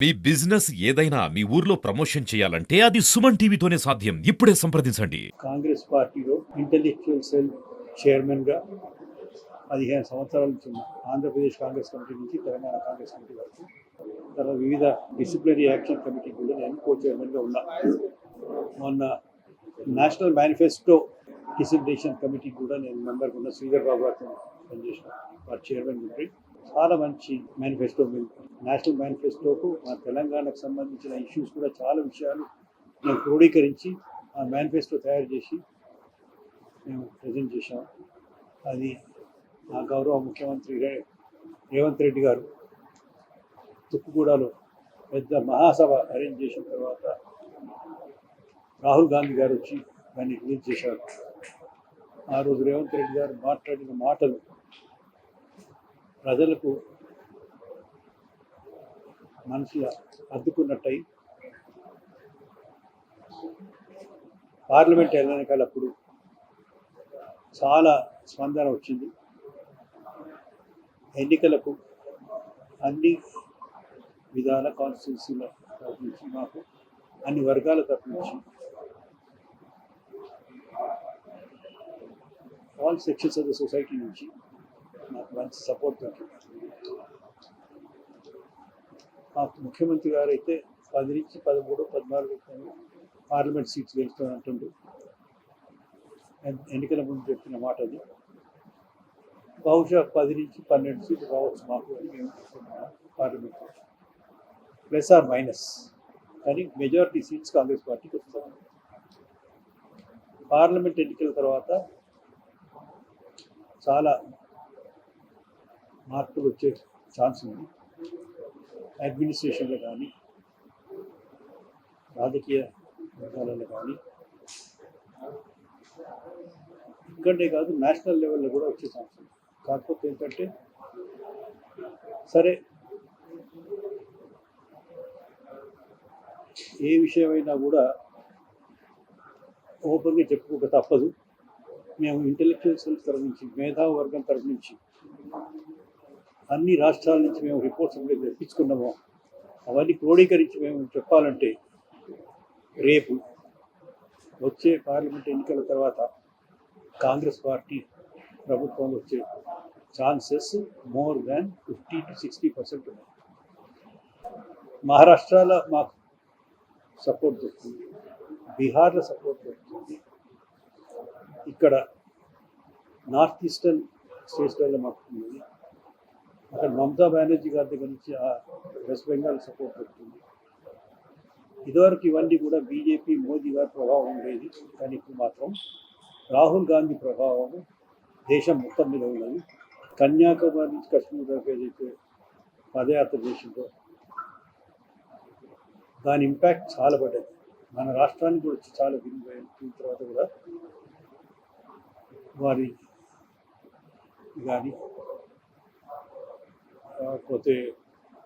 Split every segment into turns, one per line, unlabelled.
మీ business ఏదైనా మీ ఊర్లో promotion చేయాలంటే అది సుమన్ టీవీతోనే సాధ్యం. ఇప్పుడే సంప్రదించండి.
కాంగ్రెస్ పార్టీలో ఇంటెలెక్చువల్ సెల్ చైర్మన్గా పదిహేను సంవత్సరాల నుంచి ఆంధ్రప్రదేశ్ కాంగ్రెస్ కమిటీ నుంచి తెలంగాణ కాంగ్రెస్ కమిటీ వరకు తర్వాత వివిధ డిసిప్లినరీ యాక్షన్ కమిటీ కూడా నేను కో చైర్మన్గా ఉన్నా. మొన్న నేషనల్ మేనిఫెస్టో డిసిప్లినేషన్ కమిటీ కూడా నేను మెంబర్ ఉన్న శ్రీధర్ బాబు గారితో పనిచేసిన వారి చైర్మన్ ఉండి చాలా మంచి మేనిఫెస్టో నేషనల్ మేనిఫెస్టోకు మా తెలంగాణకు సంబంధించిన ఇష్యూస్ కూడా చాలా విషయాలు మేము క్రోడీకరించి ఆ మేనిఫెస్టో తయారు చేసి మేము ప్రజెంట్ చేశాం. అది మా గౌరవ ముఖ్యమంత్రి రేవంత్ రెడ్డి గారు తుక్కుగూడలో పెద్ద మహాసభ అరేంజ్ చేసిన తర్వాత రాహుల్ గాంధీ గారు వచ్చి దాన్ని రిలీజ్ చేశారు. ఆ రోజు రేవంత్ రెడ్డి గారు మాట్లాడిన మాటలు ప్రజలకు మనసులో అద్దుకున్నట్టయి పార్లమెంట్ ఎన్నికలప్పుడు చాలా స్పందన వచ్చింది. ఎన్నికలకు అన్ని విధాల కాన్స్టిట్యున్సీల తరపు నుంచి మాకు అన్ని వర్గాల తరపు నుంచి all sections of the society నుంచి మంచి సపోర్ట్ దొరికింది మా ముఖ్యమంత్రి గారు అయితే పది నుంచి పదమూడు పద్నాలుగు పార్లమెంట్ సీట్స్ గెలుస్తానంటుండు ఎన్నికల ముందు చెప్పిన మాట అది. బహుశా పది నుంచి పన్నెండు సీట్లు రావచ్చు మాకు అని మేము పార్లమెంట్ ప్లస్ ఆర్ మైనస్. కానీ మెజారిటీ సీట్స్ కాంగ్రెస్ పార్టీకి వస్తాం పార్లమెంట్ ఎన్నికల తర్వాత చాలా మార్పులు వచ్చే ఛాన్స్ ఉంది. అడ్మినిస్ట్రేషన్లో కానీ రాజకీయ వర్గాలలో కానీ. ఇక్కడే కాదు నేషనల్ లెవెల్లో కూడా వచ్చే ఛాన్స్ ఉంది. కాకపోతే ఏంటంటే సరే ఏ విషయమైనా కూడా ఓపెన్గా చెప్పుకోక తప్పదు. మేము ఇంటెలెక్చువల్ సెల్స్ తరఫు నుంచి మేధావి వర్గం తరఫు నుంచి అన్ని రాష్ట్రాల నుంచి మేము రిపోర్ట్స్ ఎప్పుడైతే తెప్పించుకున్నామో. అవన్నీ క్రోడీకరించి మేము చెప్పాలంటే రేపు వచ్చే పార్లమెంట్ ఎన్నికల తర్వాత కాంగ్రెస్ పార్టీ ప్రభుత్వం వచ్చే chances more than fifty to sixty percent ఉన్నాయి. మహారాష్ట్రలో మాకు సపోర్ట్ దొరుకుతుంది. బీహార్లో సపోర్ట్ దొరుకుతుంది. ఇక్కడ నార్త్ ఈస్టర్న్ స్టేట్స్లలో మాకు ఉంది. అక్కడ మమతా బెనర్జీ గారి దగ్గర నుంచి ఆ వెస్ట్ బెంగాల్ సపోర్ట్ పెడుతుంది. ఇదివరకు ఇవన్నీ కూడా బీజేపీ మోదీ గారి ప్రభావం ఉండేది. కానీ ఇప్పుడు మాత్రం రాహుల్ గాంధీ ప్రభావం దేశం మొత్తం మీద ఉన్నది. కన్యాకుమారి నుంచి కశ్మీర్ వరకు ఏదైతే పదయాత్ర చేసిందో దాని ఇంపాక్ట్ చాలా పడ్డది. మన రాష్ట్రానికి కూడా వచ్చి చాలా దీనిపై దీని తర్వాత కూడా వారి కానీ కాకపోతే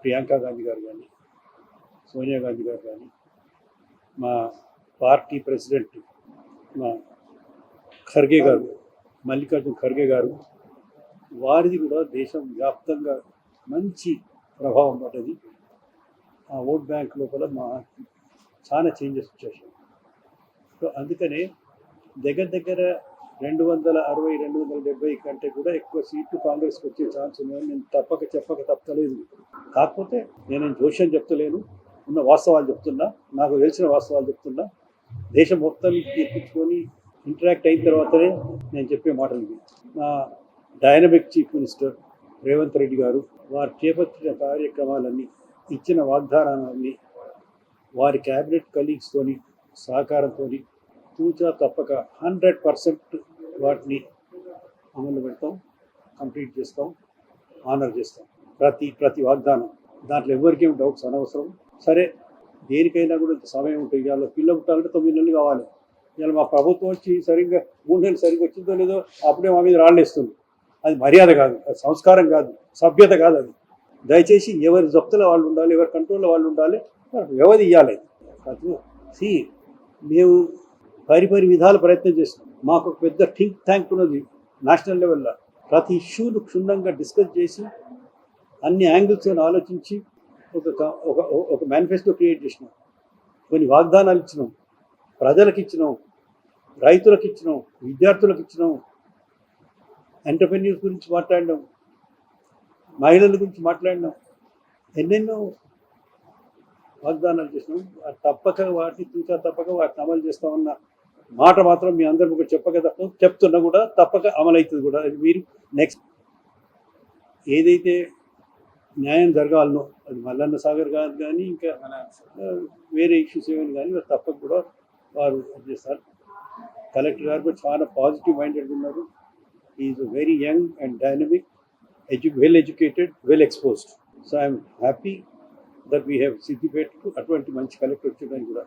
ప్రియాంక గాంధీ గారు కానీ సోనియా గాంధీ గారు కానీ మా పార్టీ ప్రెసిడెంట్ మా ఖర్గే గారు మల్లికార్జున ఖర్గే గారు వారిది కూడా దేశం వ్యాప్తంగా మంచి ప్రభావం పడ్డది. ఆ ఓట్ బ్యాంక్ లోపల మా చాలా చేంజెస్ వచ్చేసాయి సో అందుకనే దగ్గర దగ్గర రెండు వందల అరవై రెండు వందల డెబ్బై కంటే కూడా ఎక్కువ సీట్లు కాంగ్రెస్కి వచ్చే ఛాన్స్ ఉందని నేను తప్పక చెప్పక తప్పలేదు. కాకపోతే నేను జోష్యం చెప్తలేను ఉన్న వాస్తవాలు చెప్తున్నా నాకు తెలిసిన వాస్తవాలు చెప్తున్నా. దేశం మొత్తం తీర్పించుకొని ఇంటరాక్ట్ అయిన తర్వాతనే నేను చెప్పే మాటలు నా dynamic chief minister Revanth Reddy garu వారు చేపట్టిన కార్యక్రమాలన్నీ ఇచ్చిన వాగ్దానాలన్నీ వారి క్యాబినెట్ కలీగ్స్తోని సహకారంతో తూచా తప్పక హండ్రెడ్ పర్సెంట్ వాటిని అమలు పెడతాం కంప్లీట్ చేస్తాం ఆనర్ చేస్తాం. ప్రతి ప్రతి వాగ్దానం. దాంట్లో ఎవరికి ఏం డౌట్స్ అనవసరం. సరే దేనికైనా కూడా ఇంత సమయం ఉంటుంది ఇవాళ పిల్ల పుట్టాలంటే తొమ్మిది నెలలు కావాలి. ఇవాళ మా ప్రభుత్వం వచ్చి సరిగ్గా మూడు నెలలు సరిగ్గా వచ్చిందో లేదో అప్పుడే మా మీద రాళ్ళేస్తుంది. అది మర్యాద కాదు అది సంస్కారం కాదు సభ్యత కాదు అది. దయచేసి ఎవరి జప్తుల వాళ్ళు ఉండాలి ఎవరి కంట్రోల్లో వాళ్ళు ఉండాలి వ్యవధి ఇవ్వాలి అది సి మేము పరిపరి విధాల ప్రయత్నం చేస్తున్నాం. మాకు ఒక పెద్ద థింక్ ట్యాంక్ ఉన్నది నేషనల్ లెవెల్లో ప్రతి ఇష్యూను క్షుణ్ణంగా డిస్కస్ చేసి అన్ని యాంగిల్స్ ఆలోచించి ఒక ఒక ఒక మేనిఫెస్టో క్రియేట్ చేసినాం. కొన్ని వాగ్దానాలు ఇచ్చినాం. ప్రజలకు ఇచ్చినాం. రైతులకు ఇచ్చినాం. విద్యార్థులకు ఇచ్చినాం. ఎంటర్ప్రెన్యూర్స్ గురించి మాట్లాడినాం. మహిళల గురించి మాట్లాడినాం. ఎన్నెన్నో వాగ్దానాలు చేసినాం. తప్పక వాటిని తూచా తప్పక వాటిని అమలు చేస్తామన్నా మాట మాత్రం మీ అందరికి ఒకటి చెప్పక తప్ప చెప్తున్నా కూడా తప్పక అమలవుతుంది కూడా. మీరు నెక్స్ట్ ఏదైతే న్యాయం జరగాలనో అది మల్లన్న సాగర్ గారు కానీ ఇంకా వేరే ఇష్యూస్ ఏమైనా కానీ తప్పక కూడా వారు చేస్తారు. కలెక్టర్ గారు కూడా చాలా పాజిటివ్ మైండెడ్ ఉన్నారు. Is very young and dynamic edu well educated well exposed so I'm happy that we have సిద్ధిపేటకు అటువంటి మంచి కలెక్టర్ వచ్చేదాన్ని కూడా